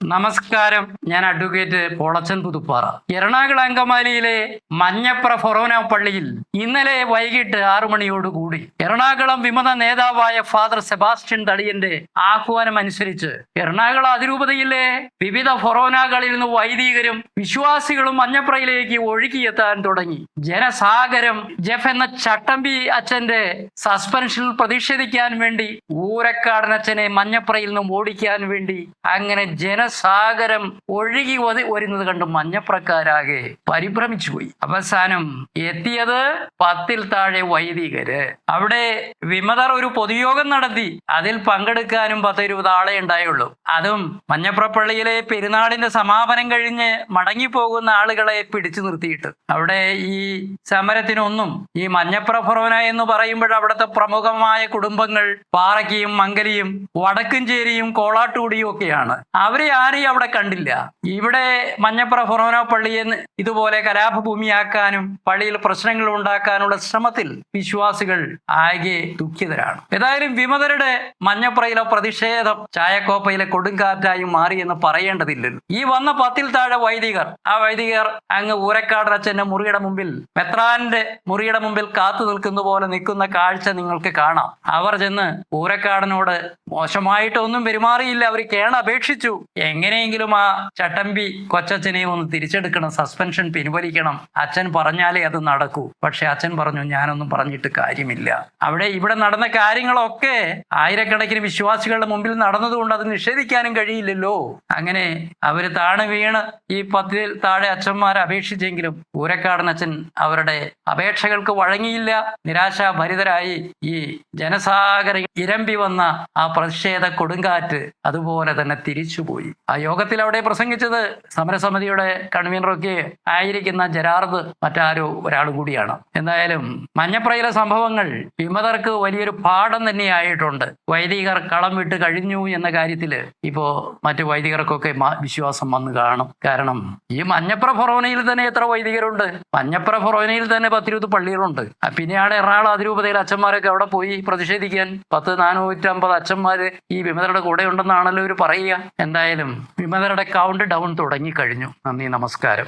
നമസ്കാരം. ഞാൻ അഡ്വക്കേറ്റ് പോളച്ചൻ പുതുപ്പാറ. എറണാകുളം അങ്കമാലിയിലെ മഞ്ഞപ്ര ഫൊറോന പള്ളിയിൽ ഇന്നലെ വൈകിട്ട് ആറു മണിയോടുകൂടി എറണാകുളം വിമത നേതാവായ ഫാദർ സെബാസ്റ്റ്യൻ തളിയന്റെ ആഹ്വാനം അനുസരിച്ച് എറണാകുളം അതിരൂപതയിലെ വിവിധ ഫൊറോനകളിൽ നിന്ന് വൈദികരും വിശ്വാസികളും മഞ്ഞപ്രയിലേക്ക് ഒഴുകിയെത്താൻ തുടങ്ങി. ജനസാഗരം ജെഫ് എന്ന ചട്ടമ്പി അച്ഛന്റെ സസ്പെൻഷനിൽ പ്രതിഷേധിക്കാൻ വേണ്ടി ഊരക്കാടൻ അച്ഛനെ മഞ്ഞപ്രയിൽ നിന്നും ഓടിക്കാൻ വേണ്ടി അങ്ങനെ ജനസാഗരം ഒഴുകി വരുന്നത് കണ്ട് മഞ്ഞപ്രക്കാരാകെ പരിഭ്രമിച്ചു പോയി. അവസാനം എത്തിയത് പത്തിൽ താഴെ വൈദികര്. അവിടെ വിമതർ ഒരു പൊതുയോഗം നടത്തി. അതിൽ പങ്കെടുക്കാനും പത്ത് ഇരുപത് ആളെ ഉണ്ടായുള്ളൂ. അതും മഞ്ഞപ്രപ്പള്ളിയിലെ പെരുന്നാളിന്റെ സമാപനം കഴിഞ്ഞ് മടങ്ങിപ്പോകുന്ന ആളുകളെ പിടിച്ചു നിർത്തിയിട്ട്. അവിടെ ഈ സമരത്തിനൊന്നും ഈ മഞ്ഞപ്ര ഫൊറോന എന്ന് പറയുമ്പോൾ അവിടുത്തെ പ്രമുഖമായ കുടുംബങ്ങൾ പാറയ്ക്കയും മംഗലിയും വടക്കുംചേരിയും കോളാട്ടുകൂടിയും ഒക്കെയാണ്. അവരെ ആരെയും അവിടെ കണ്ടില്ല. ഇവിടെ മഞ്ഞപ്പുറ ഫൊറോന പള്ളിയെ ഇതുപോലെ കലാപഭൂമിയാക്കാനും പള്ളിയിൽ പ്രശ്നങ്ങൾ ഉണ്ടാക്കാനുള്ള ശ്രമത്തിൽ വിശ്വാസികൾ ആകെ ദുഃഖിതരാണ്. ഏതായാലും വിമതരുടെ മഞ്ഞപ്പുറയിലെ പ്രതിഷേധം ചായക്കോപ്പയിലെ കൊടുങ്കാറ്റായി മാറി എന്ന് പറയേണ്ടതില്ലല്ലോ. ഈ വന്ന പത്തിൽ താഴെ വൈദികർ ആ വൈദികർ അങ്ങ് ഊരക്കാടൻ അച്ഛന്റെ മുറിയുടെ മുമ്പിൽ മെത്രാന്റെ മുറിയുടെ മുമ്പിൽ കാത്തു നിൽക്കുന്ന പോലെ നിൽക്കുന്ന കാഴ്ച നിങ്ങൾക്ക് കാണാം. അവർ ചെന്ന് ഊരക്കാടനോട് മോശമായിട്ടൊന്നും പെരുമാറിയില്ല. അവർ കേണ അപേക്ഷിച്ചു എങ്ങനെയെങ്കിലും ആ ചട്ടമ്പി കൊച്ചച്ഛനെയും ഒന്ന് തിരിച്ചെടുക്കണം സസ്പെൻഷൻ പിൻവലിക്കണം. അച്ഛൻ പറഞ്ഞാലേ അത് നടക്കൂ. പക്ഷെ അച്ഛൻ പറഞ്ഞു ഞാനൊന്നും പറഞ്ഞിട്ട് കാര്യമില്ല. അവിടെ ഇവിടെ നടന്ന കാര്യങ്ങളൊക്കെ ആയിരക്കണക്കിന് വിശ്വാസികളുടെ മുമ്പിൽ നടന്നതുകൊണ്ട് അത് നിഷേധിക്കാനും കഴിയില്ലല്ലോ. അങ്ങനെ അവർ താണു വീണ് ഈ പത്തിൽ താഴെ അച്ഛന്മാരെ അപേക്ഷിച്ചെങ്കിലും അച്ഛൻ അവരുടെ അപേക്ഷകൾക്ക് വഴങ്ങിയില്ല. നിരാശാഭരിതരായി ഈ ജനസാഗര ഇരമ്പി വന്ന ആ പ്രതിഷേധ കൊടുങ്കാറ്റ് അതുപോലെ തന്നെ തിരിച്ചുപോയി. ആ യോഗത്തിൽ അവിടെ പ്രസംഗിച്ചത് സമരസമിതിയുടെ കൺവീനറൊക്കെ ആയിരിക്കുന്ന ജരാർദ് മറ്റാരോ ഒരാളും കൂടിയാണ്. എന്തായാലും മഞ്ഞപ്രയിലെ സംഭവങ്ങൾ വിമതർക്ക് വലിയൊരു പാഠം തന്നെയായിട്ടുണ്ട് വൈദികർ കളം വിട്ട് കഴിഞ്ഞു എന്ന കാര്യത്തിൽ ഇപ്പോ മറ്റു വൈദികർക്കൊക്കെ വിശ്വാസം വന്നു കാണും. കാരണം ഈ മഞ്ഞപ്ര ഫൊറോനയിൽ തന്നെ എത്ര വൈദികരുണ്ട്. മഞ്ഞപ്ര ഫൊറോനയിൽ തന്നെ പത്തിരുപത് പള്ളികളുണ്ട്. പിന്നെ പിന്നെയാണ് എറണാകുളം അതിരൂപതയിൽ അച്ഛന്മാരൊക്കെ അവിടെ പോയി പ്രതിഷേധിക്കാൻ. പത്ത് നാനൂറ്റമ്പത് അച്ഛന്മാര് ഈ വിമതരുടെ കൂടെ ഉണ്ടെന്നാണല്ലോ ഇവർ പറയുക. എന്തായാലും വിമതരുടെ കൗണ്ട് ഡൗൺ തുടങ്ങി കഴിഞ്ഞു നന്ദി നമസ്കാരം.